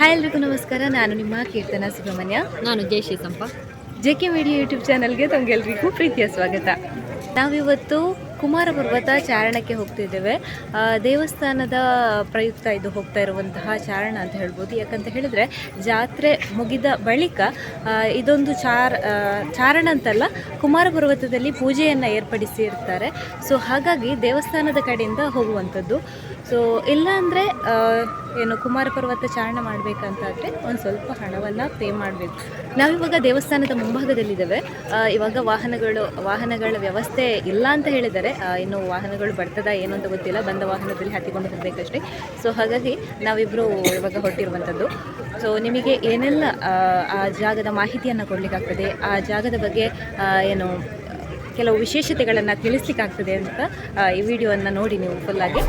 Hi ಎಲ್ರಿಗೂ ನಮಸ್ಕಾರ. ನಾನು ನಿಮ್ಮ ಕೀರ್ತನ ಸುಬ್ರಹ್ಮಣ್ಯ. ನಾನು Jayashree Sampa. J K media YouTube ಚಾನಲ್ಗೆ ತಮಗೆಲ್ರಿಗೂ ಪ್ರೀತಿಯ ಸ್ವಾಗತ. ನಾವಿವತ್ತು ಕುಮಾರ ಪರ್ವತ ಚಾರಣಕ್ಕೆ ಹೋಗ್ತಿದ್ದೇವೆ ದೇವಸ್ಥಾನದ ಪ್ರಯುಕ್ತ ಇದು ಹೋಗ್ತಾ ಇರುವಂತಹ ಚಾರಣ ಅಂತ ಹೇಳ್ಬೋದು. ಯಾಕಂತ ಹೇಳಿದರೆ ಜಾತ್ರೆ ಮುಗಿದ ಬಳಿಕ ಇದೊಂದು ಚಾರ್ ಚಾರಣ ಅಂತಲ್ಲ ಕುಮಾರ ಪರ್ವತದಲ್ಲಿ ಪೂಜೆಯನ್ನು ಏರ್ಪಡಿಸಿರ್ತಾರೆ. ಸೊ ಹಾಗಾಗಿ ದೇವಸ್ಥಾನದ ಕಡೆಯಿಂದ ಹೋಗುವಂಥದ್ದು. ಸೊ ಇಲ್ಲ ಅಂದರೆ ಏನು ಕುಮಾರ ಪರ್ವತ ಚಾರಣ ಮಾಡಬೇಕಂತಾದರೆ ಒಂದು ಸ್ವಲ್ಪ ಹಣವನ್ನು ಪೇ ಮಾಡಬೇಕು. ನಾವಿವಾಗ ದೇವಸ್ಥಾನದ ಮುಂಭಾಗದಲ್ಲಿದ್ದೇವೆ. ಇವಾಗ ವಾಹನಗಳು, ವಾಹನಗಳ ವ್ಯವಸ್ಥೆ ಇಲ್ಲ ಅಂತ ಹೇಳಿದರೆ ಇನ್ನು ವಾಹನಗಳು ಬರ್ತದ ಏನು ಅಂತ ಗೊತ್ತಿಲ್ಲ. ಬಂದ ವಾಹನದಲ್ಲಿ ಹತ್ತಿಕೊಂಡು ಹೋಗಬೇಕಷ್ಟೇ. ಸೊ ಹಾಗಾಗಿ ನಾವಿಬ್ಬರು ಇವಾಗ ಹೊರಟಿರುವಂಥದ್ದು ಸೊ ನಿಮಗೆ ಏನೆಲ್ಲ, ಆ ಜಾಗದ ಮಾಹಿತಿಯನ್ನು ಕೊಡಲಿಕ್ಕಾಗ್ತದೆ? ಆ ಜಾಗದ ಬಗ್ಗೆ ಏನು, ಕೆಲವು ವಿಶೇಷತೆಗಳನ್ನು ತಿಳಿಸ್ಲಿಕ್ಕಾಗ್ತದೆ ಅಂತ ಈ ವಿಡಿಯೋವನ್ನು ನೋಡಿ ನೀವು ಫುಲ್ಲಾಗಿ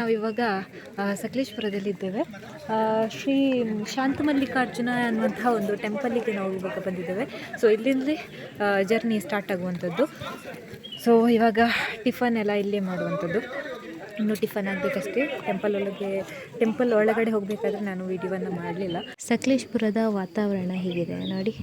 ನಾವಿವಾಗ ಸಕಲೇಶ್ಪುರದಲ್ಲಿದ್ದೇವೆ. ಶ್ರೀ ಶಾಂತಮಲ್ಲಿಕಾರ್ಜುನ ಅನ್ನುವಂತಹ ಒಂದು ಟೆಂಪಲ್ಲಿಗೆ ನಾವು ಇವಾಗ ಬಂದಿದ್ದೇವೆ. ಸೊ ಇಲ್ಲಿಂದಲೇ ಜರ್ನಿ ಸ್ಟಾರ್ಟ್ ಆಗುವಂಥದ್ದು. ಸೊ ಇವಾಗ ಟಿಫನ್ ಎಲ್ಲ ಇಲ್ಲೇ ಮಾಡುವಂಥದ್ದು. ಇನ್ನು ಟಿಫನ್ ಆಗಬೇಕಷ್ಟೇ. ಟೆಂಪಲ್ ಒಳಗೆ ಟೆಂಪಲ್ ಒಳಗಡೆ ಹೋಗಬೇಕಾದ್ರೆ ನಾನು ವಿಡಿಯೋವನ್ನು ಮಾಡಲಿಲ್ಲ. ಸಕಲೇಶ್ಪುರದ ವಾತಾವರಣ ಹೀಗಿದೆ? ನೋಡಿ.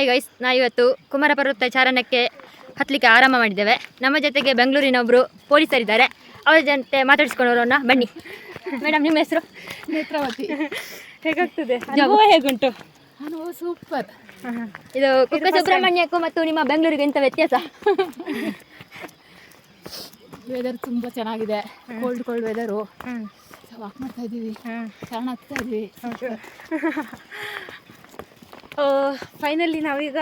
ಹಾಯ್ ಗೈಸ್ ನಾ ಇವತ್ತು ಕುಮಾರ ಪರ್ವತ ಚಾರಣಕ್ಕೆ ಹತ್ತಲಿಕ್ಕೆ ಆರಂಭ ಮಾಡಿದ್ದೇವೆ. ನಮ್ಮ ಜೊತೆಗೆ ಬೆಂಗಳೂರಿನ ಒಬ್ಬರು ಪೊಲೀಸರಿದ್ದಾರೆ. ಅವರ ಜೊತೆ ಮಾತಾಡಿಸ್ಕೊಂಡು ಬರೋಣ ಬನ್ನಿ. ಮೇಡಮ್ ನಿಮ್ಮ ಹೆಸರು? ನೇತ್ರಾವತಿ. ಹೇಗಾಗ್ತದೆ? ಅನುಭವ ಹೇಗುಂಟು? ಅನುಭವ ಸೂಪರ್. ಇದು ಕುಕ್ಕ ಸುಬ್ರಹ್ಮಣ್ಯಕ್ಕೂ ಮತ್ತು ನಿಮ್ಮ ಬೆಂಗಳೂರಿಗೆ ಎಂತ ವ್ಯತ್ಯಾಸ? ವೆದರ್ ತುಂಬ ಚೆನ್ನಾಗಿದೆ. ಕೋಲ್ಡ್ ಕೋಲ್ಡ್ ವೆದರು ವಾಕ್ ಮಾಡ್ತಾ ಇದ್ದೀವಿ. ಚಾರಣ ಹತ್ತಾ ಇದ್ದೀವಿ. ಫೈನಲಿ ನಾವೀಗ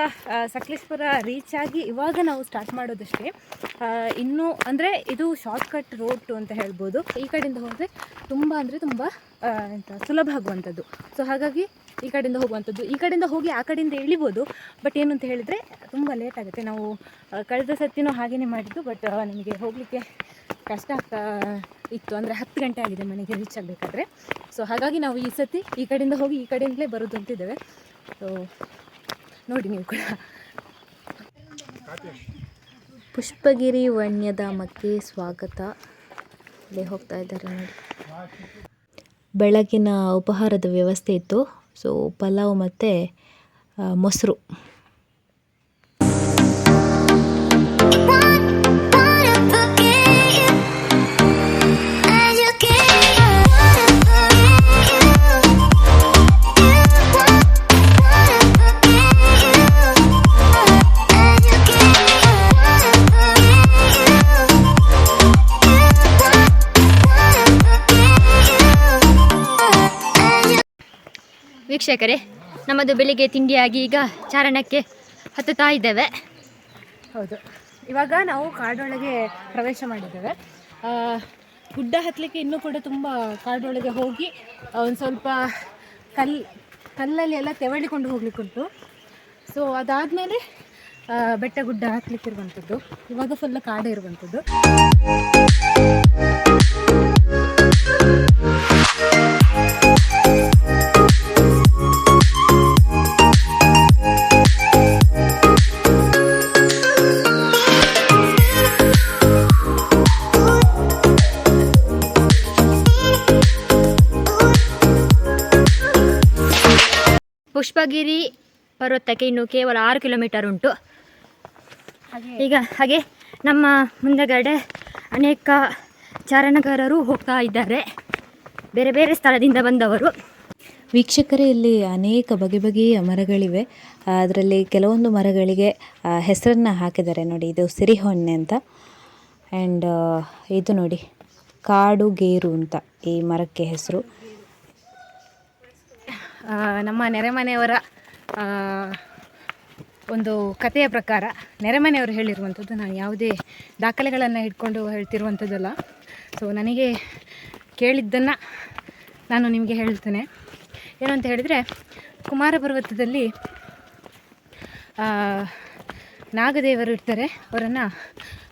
ಸಕಲೇಶ್ಪುರ ರೀಚ್ ಆಗಿ ಇವಾಗ ನಾವು ಸ್ಟಾರ್ಟ್ ಮಾಡೋದಷ್ಟೇ. ಇನ್ನೂ ಅಂದರೆ ಇದು ಶಾರ್ಟ್ಕಟ್ ರೋಡ್ ಅಂತ ಹೇಳ್ಬೋದು. ಈ ಕಡೆಯಿಂದ ಹೋದರೆ ತುಂಬ ಅಂದರೆ ತುಂಬ ಎಂತ ಸುಲಭ ಆಗುವಂಥದ್ದು. ಸೊ ಹಾಗಾಗಿ ಈ ಕಡೆಯಿಂದ ಹೋಗುವಂಥದ್ದು. ಈ ಕಡೆಯಿಂದ ಹೋಗಿ ಆ ಕಡೆಯಿಂದ ಇಳಿಬೋದು ಬಟ್ ಏನು ಅಂತ ಹೇಳಿದರೆ ತುಂಬ ಲೇಟ್ ಆಗುತ್ತೆ. ನಾವು ಕಳೆದ ಸತಿನೂ ಹಾಗೆಯೇ ಮಾಡಿದ್ದು. ಬಟ್ ನಿಮಗೆ ಹೋಗಲಿಕ್ಕೆ ಕಷ್ಟ ಆಗ್ತಾ ಇತ್ತು. ಅಂದರೆ ಹತ್ತು ಗಂಟೆ ಆಗಿದೆ ಮನೆಗೆ ರೀಚ್ ಆಗಬೇಕಾದ್ರೆ. ಸೊ ಹಾಗಾಗಿ ನಾವು ಈ ಸತಿ ಈ ಕಡೆಯಿಂದ ಹೋಗಿ ಈ ಕಡೆಯಿಂದಲೇ ಬರೋದು ಅಂತಿದ್ದೇವೆ. ಸೊ ನೋಡಿ ನೀವು ಕೂಡ. ಪುಷ್ಪಗಿರಿ ವನ್ಯಧಾಮಕ್ಕೆ ಸ್ವಾಗತ. ಅಲ್ಲಿ ಹೋಗ್ತಾ ಇದ್ದಾರೆ ನೋಡಿ. ಬೆಳಗಿನ ಉಪಹಾರದ ವ್ಯವಸ್ಥೆ ಇತ್ತು. ಸೊ ಪಲಾವ್ ಮತ್ತು ಮೊಸರು. ವೀಕ್ಷಕರೇ, ನಮ್ಮದು ಬೆಳಿಗ್ಗೆ ತಿಂಡಿಯಾಗಿ ಈಗ ಚಾರಣಕ್ಕೆ ಹತ್ತುತ್ತಾ ಇದ್ದೇವೆ. ಹೌದು. ಇವಾಗ ನಾವು ಕಾಡೊಳಗೆ ಪ್ರವೇಶ ಮಾಡಿದ್ದೇವೆ. ಗುಡ್ಡ ಹತ್ತಲಿಕ್ಕೆ ಇನ್ನೂ ಕೂಡ ತುಂಬ ಕಾಡೊಳಗೆ ಹೋಗಿ ಒಂದು ಸ್ವಲ್ಪ ಕಲ್, ಕಲ್ಲಲ್ಲಿ ಎಲ್ಲ ತೆವಳಿಕೊಂಡು ಹೋಗ್ಲಿಕ್ಕುಂಟು ಸೊ ಅದಾದಮೇಲೆ ಬೆಟ್ಟ ಗುಡ್ಡ ಹತ್ತಲಿಕ್ಕಿರುವಂಥದ್ದು ಇವಾಗ ಫುಲ್ ಕಾಡೇ ಇರುವಂಥದ್ದು. ಪುಷ್ಪಗಿರಿ ಪರ್ವತಕ್ಕೆ ಇನ್ನು ಕೇವಲ ಆರು ಕಿಲೋಮೀಟರ್ ಉಂಟು. ಈಗ ಹಾಗೆ ನಮ್ಮ ಮುಂದೆಗಡೆ ಅನೇಕ ಚಾರಣಗಾರರು ಹೋಗ್ತಾ ಇದ್ದಾರೆ. ಬೇರೆ ಬೇರೆ ಸ್ಥಳದಿಂದ ಬಂದವರು. ವೀಕ್ಷಕರೇ, ಇಲ್ಲಿ ಅನೇಕ ಬಗೆ ಬಗೆಯ ಮರಗಳಿವೆ. ಅದರಲ್ಲಿ ಕೆಲವೊಂದು ಮರಗಳಿಗೆ ಹೆಸರನ್ನು ಹಾಕಿದ್ದಾರೆ. ನೋಡಿ, ಇದು ಸಿರಿಹೊನ್ನೆ ಅಂತ. ಆ್ಯಂಡ್ ಇದು ನೋಡಿ ಕಾಡು ಗೇರು ಅಂತ ಈ ಮರಕ್ಕೆ ಹೆಸರು. ನಮ್ಮ ನೆರೆಮನೆಯವರ ಒಂದು ಕಥೆಯ ಪ್ರಕಾರ ನೆರೆಮನೆಯವರು ಹೇಳಿರುವಂಥದ್ದು ನಾನು ಯಾವುದೇ ದಾಖಲೆಗಳನ್ನು ಇಟ್ಕೊಂಡು ಹೇಳ್ತಿರುವಂಥದ್ದಲ್ಲ. ಸೊ ನನಗೆ ಕೇಳಿದ್ದನ್ನು ನಾನು ನಿಮಗೆ ಹೇಳ್ತೇನೆ. ಏನಂತ ಹೇಳಿದರೆ, ಕುಮಾರ ಪರ್ವತದಲ್ಲಿ ನಾಗದೇವರು ಇರ್ತಾರೆ. ಅವರನ್ನು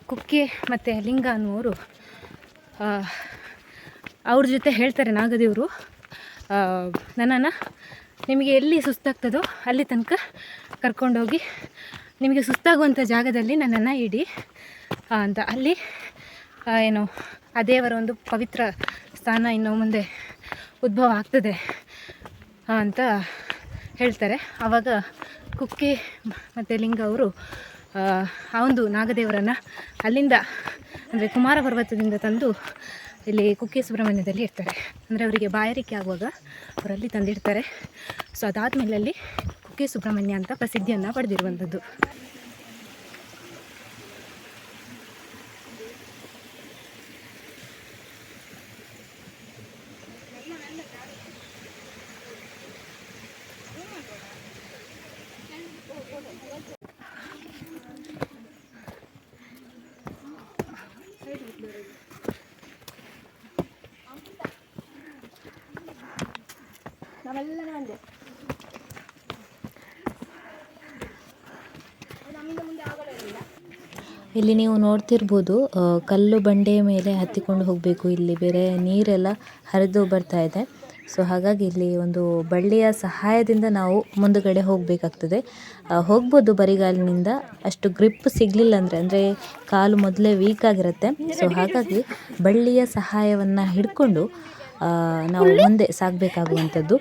ಕುಕ್ಕೆ ಮತ್ತು ಲಿಂಗ ಅನ್ನುವರು ಅವ್ರ ಜೊತೆ ಹೇಳ್ತಾರೆ ನಾಗದೇವರು. ನನ್ನನ್ನು ನಿಮಗೆ ಎಲ್ಲಿ ಸುಸ್ತಾಗ್ತದೋ ಅಲ್ಲಿ ತನಕ ಕರ್ಕೊಂಡೋಗಿ ನಿಮಗೆ ಸುಸ್ತಾಗುವಂಥ ಜಾಗದಲ್ಲಿ ನನ್ನನ್ನು ಇಡಿ ಅಂತ. ಅಲ್ಲಿ ಏನು, ಆ ದೇವರ ಒಂದು ಪವಿತ್ರ ಸ್ಥಾನ ಇನ್ನು ಮುಂದೆ ಉದ್ಭವ ಆಗ್ತದೆ ಅಂತ ಹೇಳ್ತಾರೆ. ಆವಾಗ ಕುಕ್ಕೆ ಮತ್ತು ಲಿಂಗ ಅವರು ಆ ಒಂದು ನಾಗದೇವರನ್ನು ಅಲ್ಲಿಂದ, ಅಂದರೆ ಕುಮಾರ ಪರ್ವತದಿಂದ ತಂದು ಇಲ್ಲಿ ಕುಕ್ಕೆ ಸುಬ್ರಹ್ಮಣ್ಯದಲ್ಲಿ ಇರ್ತಾರೆ. ಅಂದರೆ ಅವರಿಗೆ ಬಾಯಾರಿಕೆ ಆಗುವಾಗ ಅವರಲ್ಲಿ ತಂದಿಡ್ತಾರೆ. ಸೊ ಅದಾದಮೇಲೆ ಅಲ್ಲಿ ಕುಕ್ಕೆ ಸುಬ್ರಹ್ಮಣ್ಯ ಅಂತ ಪ್ರಸಿದ್ಧಿಯನ್ನು ಪಡೆದಿರುವಂಥದ್ದು. ಇಲ್ಲಿ ನೀವು ನೋಡ್ತಿರ್ಬೋದು ಕಲ್ಲು ಬಂಡೆಯ ಮೇಲೆ ಹತ್ತಿಕೊಂಡು ಹೋಗಬೇಕು. ಇಲ್ಲಿ ಬೇರೆ ನೀರೆಲ್ಲ ಹರಿದು ಬರ್ತಾ ಇದೆ. ಸೊ, ಹಾಗಾಗಿ ಇಲ್ಲಿ ಒಂದು ಬಳ್ಳಿಯ ಸಹಾಯದಿಂದ ನಾವು ಮುಂದುಗಡೆ ಹೋಗಬೇಕಾಗ್ತದೆ. ಹೋಗ್ಬೋದು ಬರಿಗಾಲಿನಿಂದ. ಅಷ್ಟು ಗ್ರಿಪ್ ಸಿಗಲಿಲ್ಲ ಅಂದರೆ ಅಂದರೆ ಕಾಲು ಮೊದಲೇ ವೀಕ್ ಆಗಿರುತ್ತೆ. ಸೊ ಹಾಗಾಗಿ ಬಳ್ಳಿಯ ಸಹಾಯವನ್ನು ಹಿಡ್ಕೊಂಡು ನಾವು ಮುಂದೆ ಸಾಗಬೇಕಾಗುವಂಥದ್ದು.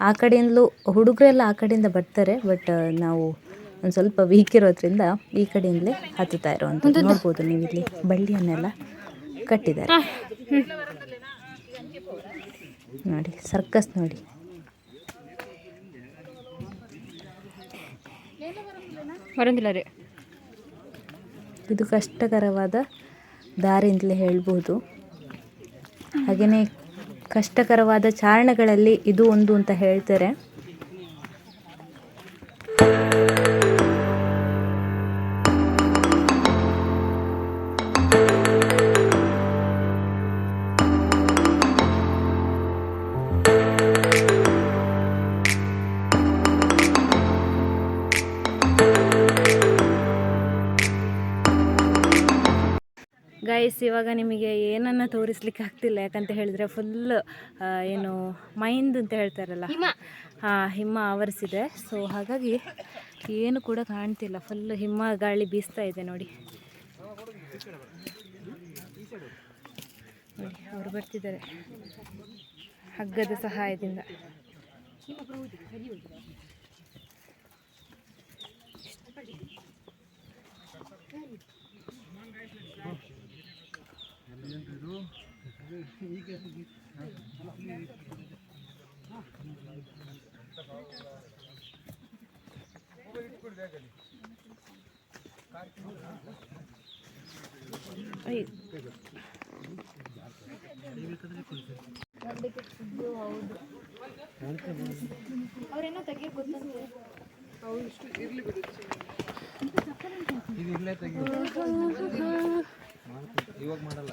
ಆ ಕಡೆಯಿಂದಲೂ ಹುಡುಗರೆಲ್ಲ ಆ ಕಡೆಯಿಂದ ಬರ್ತಾರೆ ಬಟ್ ನಾವು ಒಂದು ಸ್ವಲ್ಪ ವೀಕ್ ಇರೋದ್ರಿಂದ ಈ ಕಡೆಯಿಂದಲೇ ಹತ್ತುತ್ತಾ ಇರುವಂಥದ್ದು. ನೋಡ್ಬೋದು ನೀವು ಇಲ್ಲಿ ಬಳ್ಳಿಯನ್ನೆಲ್ಲ ಕಟ್ಟಿದ್ದಾರೆ. ನೋಡಿ ಸರ್ಕಸ್ ನೋಡಿ. ರೀ. ಇದು ಕಷ್ಟಕರವಾದ ದಾರಿ ಅಂತಲೇ ಹೇಳ್ಬೋದು. ಹಾಗೆಯೇ ಕಷ್ಟಕರವಾದ ಚಾರಣಗಳಲ್ಲಿ ಇದು ಒಂದು ಅಂತ ಹೇಳ್ತಾರೆ. ಗೈಸ್ ಇವಾಗ ನಿಮಗೆ ಏನನ್ನು ತೋರಿಸ್ಲಿಕ್ಕೆ ಆಗ್ತಿಲ್ಲ. ಯಾಕಂತ ಹೇಳಿದರೆ ಫುಲ್ ಏನು ಮೈಂಡ್ ಅಂತ ಹೇಳ್ತಾರಲ್ಲ. ಹಾಂ ಹಿಮ ಆವರಿಸಿದೆ. ಸೊ ಹಾಗಾಗಿ ಏನು ಕೂಡ ಕಾಣ್ತಿಲ್ಲ. ಫುಲ್ ಹಿಮ್ಮ ಗಾಳಿ ಬೀಸ್ತಾ ಇದೆ ನೋಡಿ. ನೋಡಿ ಅವರು ಬರ್ತಿದ್ದಾರೆ. ಹಗ್ಗದ ಸಹಾಯದಿಂದ. ಅವರೇನೋ ತೆಗಿಯಕ್ಕೆ ಗೊತ್ತಂತೆ ಅವ್ರು ಇಷ್ಟು ಬಿಡು ಇದು ಇವಾಗ ಮಾಡಲ್ಲ.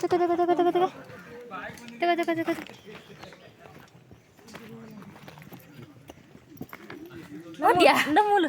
ತಗೋ ತಗೋ ತಗೋ ತಗೋ ತಗೋ ತಗೋ ತಗೋ ತಗೋ ನೋಡ್ಯಾ ಮೂಲು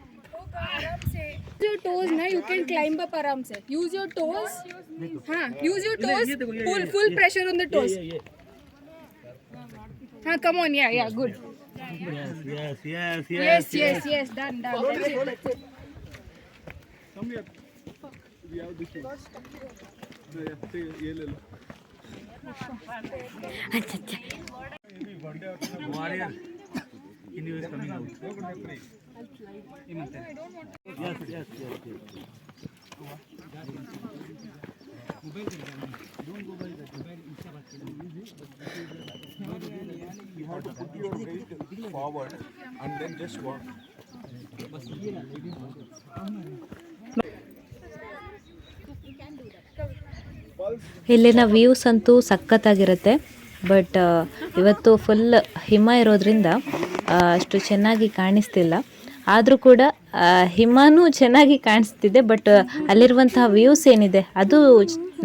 your toes na you can climb up आराम से use your toes हाँ use your toes full full pressure on the toes हाँ come on yeah yeah good yes yes yes yes yes yes done done that's it warrior Hindu is coming out Imantan. yes yes yes yes forward and then just walk. ಇಲ್ಲಿನ views ಅಂತೂ ಸಖತ್ತಾಗಿರುತ್ತೆ but ಇವತ್ತು full ಹಿಮ ಇರೋದ್ರಿಂದ ಅಷ್ಟು ಚೆನ್ನಾಗಿ ಕಾಣಿಸ್ತಿಲ್ಲ. ಆದರೂ ಕೂಡ ಹಿಮನೂ ಚೆನ್ನಾಗಿ ಕಾಣಿಸ್ತಿದೆ, ಬಟ್ ಅಲ್ಲಿರುವಂತಹ ವ್ಯೂಸ್ ಏನಿದೆ, ಅದು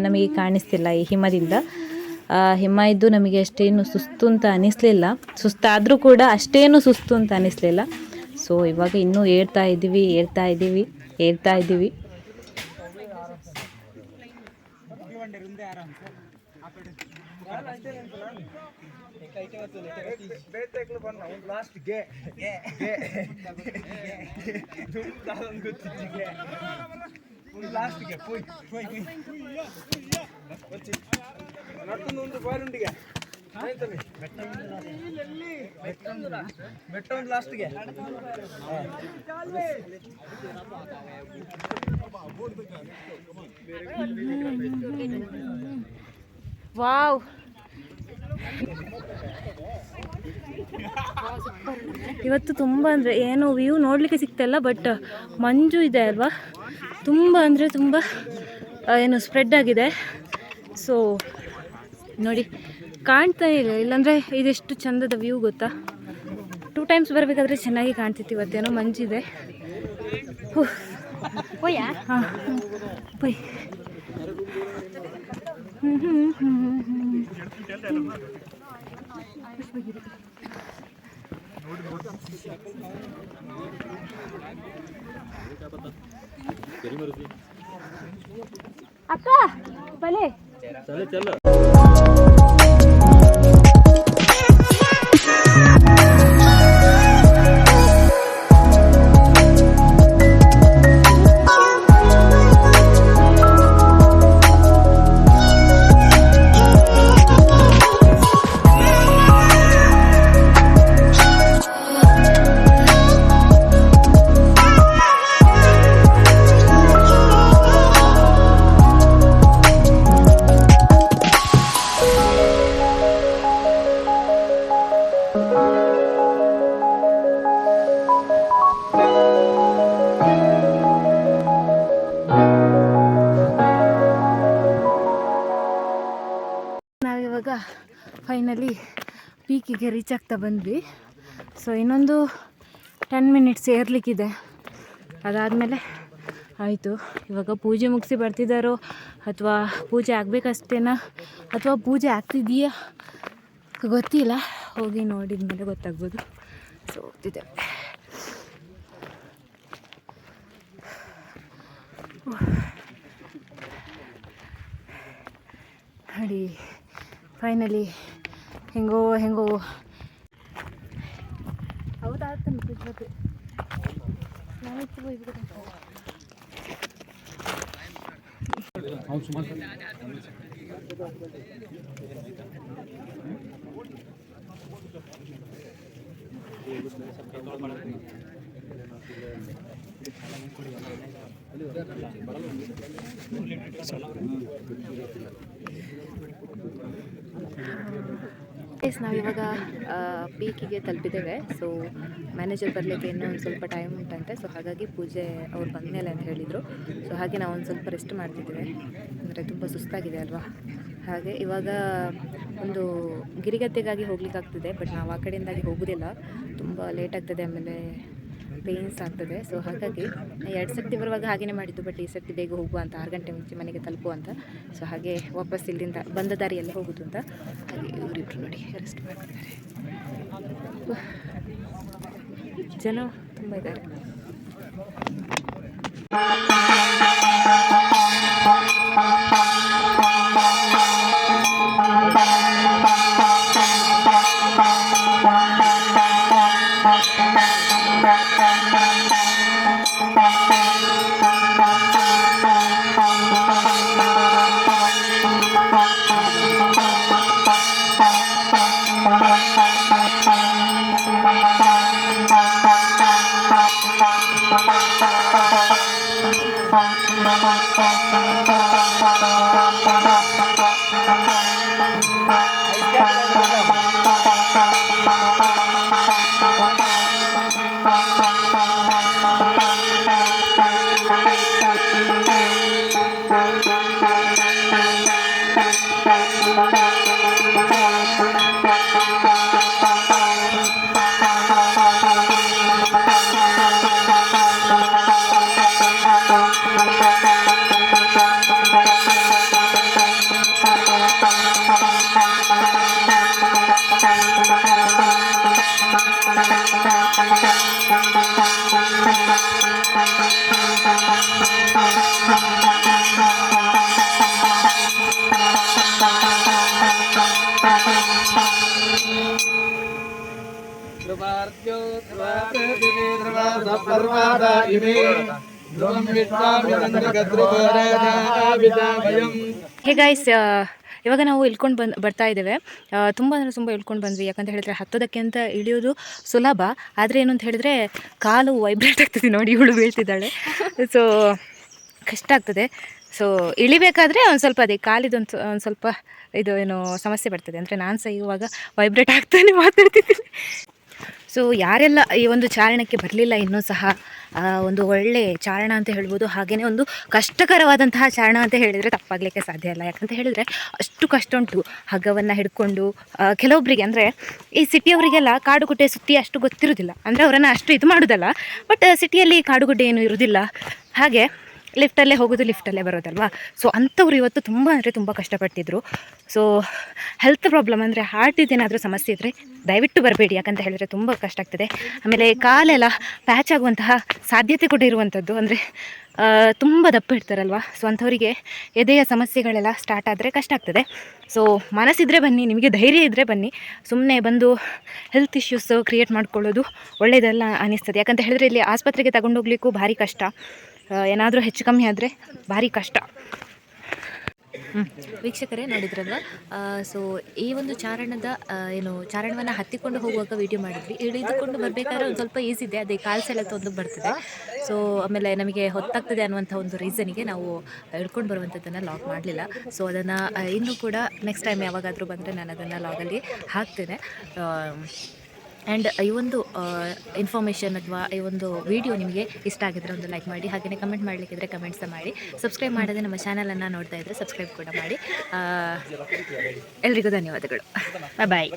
ನಮಗೆ ಕಾಣಿಸ್ತಿಲ್ಲ ಈ ಹಿಮದಿಂದ. ಹಿಮ ಇದ್ದು ನಮಗೆ ಅಷ್ಟೇನು ಸುಸ್ತು ಅಂತ ಅನಿಸ್ಲಿಲ್ಲ. ಸುಸ್ತಾದರೂ ಕೂಡ ಅಷ್ಟೇನು ಸುಸ್ತು ಅಂತ ಅನಿಸ್ಲಿಲ್ಲ. ಸೊ ಇವಾಗ ಇನ್ನೂ ಏರ್ತಾ ಇದ್ದೀವಿ ಏರ್ತಾ ಇದ್ದೀವಿ ಏರ್ತಾ ಇದ್ದೀವಿ. ಲಾಸ್ಟ್ಗೆ ಗೊತ್ತಿದ್ದಿಗೆ ಲಾಸ್ಟ್ಗೆ ಪೋಯ್ ಪೋಯ್ ನಡ್ಕೊಂಡು ಒಂದು ಬಾಯ್ಲುಂಡಿಗೆ ಬೆಟ್ಟ ಒಂದು ಲಾಸ್ಟ್ಗೆ ವಾವ್. ಇವತ್ತು ತುಂಬ ಅಂದರೆ ಏನು ವ್ಯೂ ನೋಡಲಿಕ್ಕೆ ಸಿಗ್ತಾಯಿಲ್ಲ ಬಟ್ ಮಂಜು ಇದೆ ಅಲ್ವಾ? ತುಂಬ ಅಂದರೆ ತುಂಬ ಏನು ಸ್ಪ್ರೆಡ್ ಆಗಿದೆ. ಸೊ ನೋಡಿ ಕಾಣ್ತಾ ಇಲ್ಲ. ಇಲ್ಲಾಂದರೆ ಇದೆಷ್ಟು ಚಂದದ ವ್ಯೂ ಗೊತ್ತಾ? ಟೂ ಟೈಮ್ಸ್ ಬರಬೇಕಾದ್ರೆ ಚೆನ್ನಾಗಿ ಕಾಣ್ತಿತ್ತು ಇವತ್ತೇನೋ ಮಂಜಿದೆ ಇದೆ. ಹಾಂ. ಹ್ಮ್ ಅಕ್ಕ ಬಲೆ ಚಲೋ ಚಲೋ ಪೀಕಿಗೆ ರೀಚ್ ಆಗ್ತಾ ಬಂದ್ವಿ. ಸೊ ಇನ್ನೊಂದು ಟೆನ್ ಮಿನಿಟ್ಸ್ ಏರ್ಲಿಕ್ಕಿದೆ. ಅದಾದಮೇಲೆ ಆಯಿತು. ಇವಾಗ ಪೂಜೆ ಮುಗಿಸಿ ಬರ್ತಿದ್ದಾರೋ ಅಥವಾ ಪೂಜೆ ಆಗಬೇಕಷ್ಟೇನಾ? ಅಥವಾ ಪೂಜೆ ಆಗ್ತಿದೆಯಾ? ಗೊತ್ತಿಲ್ಲ. ಹೋಗಿ ನೋಡಿದ ಮೇಲೆ ಗೊತ್ತಾಗ್ಬೋದು. ಸೊ ಹೋಗ್ತಿದ್ದೇವೆ ನೋಡಿ ಫೈನಲಿ ಹೆಂಗೋ ಹೆಂಗೋ. ಹೌದಾ ಪೂಜೆ ನಾವಿತ್ತು ಹೋಗ್ಬಿಟ್ಟು ಎಸ್ ನಾವಿವಾಗ ಪೀಕಿಗೆ ತಲುಪಿದ್ದೇವೆ. ಸೊ ಮ್ಯಾನೇಜರ್ ಬರಲಿಕ್ಕೆ ಇನ್ನೂ ಒಂದು ಸ್ವಲ್ಪ ಟೈಮ್ ಉಂಟಂತೆ. ಸೊ ಹಾಗಾಗಿ ಪೂಜೆ ಅವ್ರು ಬಂದಮೇಲೆ ಅಂತ ಹೇಳಿದರು. ಸೊ ಹಾಗೆ ನಾವು ಒಂದು ಸ್ವಲ್ಪ ರೆಸ್ಟ್ ಮಾಡ್ತಿದ್ದೇವೆ. ಅಂದರೆ ತುಂಬ ಸುಸ್ತಾಗಿದೆ ಅಲ್ವಾ? ಹಾಗೆ ಇವಾಗ ಒಂದು ಗಿರಿಗದ್ದೆಗಾಗಿ ಹೋಗ್ಲಿಕ್ಕಾಗ್ತದೆ ಬಟ್ ನಾವು ಆ ಕಡೆಯಿಂದಾಗಿ ಹೋಗೋದಿಲ್ಲ. ತುಂಬ ಲೇಟ್ ಆಗ್ತದೆ ಆಮೇಲೆ ಪೇನ್ಸ್ ಆಗ್ತದೆ. ಸೊ ಹಾಗಾಗಿ ಎರಡು ಸರ್ತಿ ಬರುವಾಗ ಹಾಗೆಯೇ ಮಾಡಿದ್ದು ಬಟ್ ಈ ಸರ್ತಿ ಬೇಗ ಹೋಗುವ ಅಂತ, ಆರು ಗಂಟೆ ಮುಂಚೆ ಮನೆಗೆ ತಲುಪುವ ಅಂತ. ಸೊ ಹಾಗೆ ವಾಪಸ್ ಇಲ್ಲಿಂದ ಬಂದ ದಾರಿಯಲ್ಲಿ ಹೋಗೋದು ಅಂತ. ಹಾಗೆ ಇವರಿಬ್ರು ನೋಡಿ ರೆಸ್ಟ್ ಮಾಡ್ತಿದ್ದಾರೆ. ಜನ ತುಂಬ ಇದ್ದಾರೆ. Thank you. ಹೇ ಗೈಸ್ ಇವಾಗ ನಾವು ಇಳ್ಕೊಂಡು ಬಂದು ಬರ್ತಾ ಇದ್ದೇವೆ. ತುಂಬ ಅಂದರೆ ತುಂಬ ಇಳ್ಕೊಂಡು ಬಂದ್ವಿ. ಯಾಕಂತ ಹೇಳಿದ್ರೆ ಹತ್ತೋದಕ್ಕೆ ಅಂತ ಇಳಿಯೋದು ಸುಲಭ. ಆದರೆ ಏನು ಅಂತ ಹೇಳಿದ್ರೆ ಕಾಲು ವೈಬ್ರೇಟ್ ಆಗ್ತದೆ ನೋಡಿ ಇವಳು ಬೀಳ್ತಿದ್ದಾಳೆ. ಸೊ ಕಷ್ಟ ಆಗ್ತದೆ. ಸೊ ಇಳಿಬೇಕಾದ್ರೆ ಒಂದು ಸ್ವಲ್ಪ ಅದೇ ಕಾಲಿದೊಂದು ಒಂದು ಸ್ವಲ್ಪ ಇದು ಏನು ಸಮಸ್ಯೆ ಬರ್ತದೆ. ಅಂದರೆ ನಾನು ಸಹ ಇವಾಗ ವೈಬ್ರೇಟ್ ಆಗ್ತಾನೆ ಮಾತಾಡ್ತಿದ್ದೀನಿ. ಸೊ ಯಾರೆಲ್ಲ ಈ ಒಂದು ಚಾರಣಕ್ಕೆ ಬರಲಿಲ್ಲ, ಇನ್ನೂ ಸಹ ಒಂದು ಒಳ್ಳೆ ಚಾರಣ ಅಂತ ಹೇಳ್ಬೋದು. ಹಾಗೆಯೇ ಒಂದು ಕಷ್ಟಕರವಾದಂತಹ ಚಾರಣ ಅಂತ ಹೇಳಿದರೆ ತಪ್ಪಾಗಲಿಕ್ಕೆ ಸಾಧ್ಯ ಇಲ್ಲ. ಯಾಕಂತ ಹೇಳಿದರೆ ಅಷ್ಟು ಕಷ್ಟ ಉಂಟು ಹಗ್ಗವನ್ನು ಹಿಡ್ಕೊಂಡು ಕೆಲವೊಬ್ಬರಿಗೆ ಅಂದರೆ ಈ ಸಿಟಿಯವರಿಗೆಲ್ಲ ಕಾಡುಗುಡ್ಡೆ ಸುತ್ತಿ ಅಷ್ಟು ಗೊತ್ತಿರೋದಿಲ್ಲ. ಅಂದರೆ ಅವರನ್ನು ಅಷ್ಟು ಇದು ಮಾಡೋದಲ್ಲ, ಬಟ್ ಸಿಟಿಯಲ್ಲಿ ಕಾಡುಗುಡ್ಡೆ ಏನು ಇರೋದಿಲ್ಲ. ಹಾಗೆ ಲಿಫ್ಟಲ್ಲೇ ಹೋಗೋದು ಲಿಫ್ಟಲ್ಲೇ ಬರೋದಲ್ವಾ? ಸೊ ಅಂಥವ್ರು ಇವತ್ತು ತುಂಬ ಅಂದರೆ ತುಂಬ ಕಷ್ಟಪಟ್ಟಿದ್ರು. ಸೊ ಹೆಲ್ತ್ ಪ್ರಾಬ್ಲಮ್ ಅಂದರೆ ಹಾರ್ಟಿದ್ದು ಏನಾದರೂ ಸಮಸ್ಯೆ ಇದ್ದರೆ ದಯವಿಟ್ಟು ಬರಬೇಡಿ, ಯಾಕಂತ ಹೇಳಿದರೆ ತುಂಬ ಕಷ್ಟ ಆಗ್ತದೆ. ಆಮೇಲೆ ಕಾಲೆಲ್ಲ ಪ್ಯಾಚ್ ಆಗುವಂತಹ ಸಾಧ್ಯತೆ ಕೂಡ ಇರುವಂಥದ್ದು. ಅಂದರೆ ತುಂಬ ದಪ್ಪ ಇರ್ತಾರಲ್ವ? ಸೊ ಅಂಥವರಿಗೆ ಎದೆಯ ಸಮಸ್ಯೆಗಳೆಲ್ಲ ಸ್ಟಾರ್ಟ್ ಆದರೆ ಕಷ್ಟ ಆಗ್ತದೆ. ಸೊ ಮನಸ್ಸಿದ್ರೆ ಬನ್ನಿ, ನಿಮಗೆ ಧೈರ್ಯ ಇದ್ದರೆ ಬನ್ನಿ. ಸುಮ್ಮನೆ ಬಂದು ಹೆಲ್ತ್ ಇಶ್ಯೂಸ್ ಕ್ರಿಯೇಟ್ ಮಾಡ್ಕೊಳ್ಳೋದು ಒಳ್ಳೆಯದಲ್ಲ ಅನ್ನಿಸ್ತದೆ ಯಾಕಂತ ಹೇಳಿದ್ರೆ ಇಲ್ಲಿ ಆಸ್ಪತ್ರೆಗೆ ತಗೊಂಡೋಗ್ಲಿಕ್ಕೂ ಭಾರಿ ಕಷ್ಟ. ಏನಾದರೂ ಹೆಚ್ಚು ಕಮ್ಮಿ ಆದರೆ ಭಾರಿ ಕಷ್ಟ. ವೀಕ್ಷಕರೇ ನೋಡಿದ್ರಲ್ಲ ಸೊ ಈ ಒಂದು ಚಾರಣದ ಏನು, ಚಾರಣವನ್ನು ಹತ್ತಿಕೊಂಡು ಹೋಗುವಾಗ ವಿಡಿಯೋ ಮಾಡಿದ್ವಿ. ಇಳಿದುಕೊಂಡು ಬರಬೇಕಾದ್ರೆ ಒಂದು ಸ್ವಲ್ಪ ಈಸಿ ಇದೆ. ಅದೇ ಕಾಲು ಸೆಳೆತ ಒಂದು ಬರ್ತದೆ. ಸೊ ಆಮೇಲೆ ನಮಗೆ ಹೊತ್ತಾಗ್ತದೆ ಅನ್ನುವಂಥ ಒಂದು ರೀಸನಿಗೆ ನಾವು ಹಿಡ್ಕೊಂಡು ಬರುವಂಥದ್ದನ್ನು ಲಾಗ್ ಮಾಡಲಿಲ್ಲ. ಸೊ ಅದನ್ನು ಇನ್ನೂ ಕೂಡ ನೆಕ್ಸ್ಟ್ ಟೈಮ್ ಯಾವಾಗಾದರೂ ಬಂದರೆ ನಾನು ಅದನ್ನು ಲಾಗಲ್ಲಿ ಹಾಕ್ತೇನೆ. ಆ್ಯಂಡ್ ಈ ಒಂದು ಇನ್ಫಾರ್ಮೇಷನ್ ಅಥವಾ ಈ ಒಂದು ವಿಡಿಯೋ ನಿಮಗೆ ಇಷ್ಟ ಆಗಿದ್ರೆ ಒಂದು ಲೈಕ್ ಮಾಡಿ ಹಾಗೆಯೇ ಕಮೆಂಟ್ ಮಾಡಲಿಕ್ಕಿದ್ರೆ ಕಮೆಂಟ್ಸ್ ಮಾಡಿ. ಸಬ್ಸ್ಕ್ರೈಬ್ ಮಾಡದೆ ನಮ್ಮ ಚಾನಲನ್ನು ನೋಡ್ತಾ ಇದ್ದರೆ ಸಬ್ಸ್ಕ್ರೈಬ್ ಕೂಡ ಮಾಡಿ. ಎಲ್ರಿಗೂ ಧನ್ಯವಾದಗಳು. ಬಾಯ್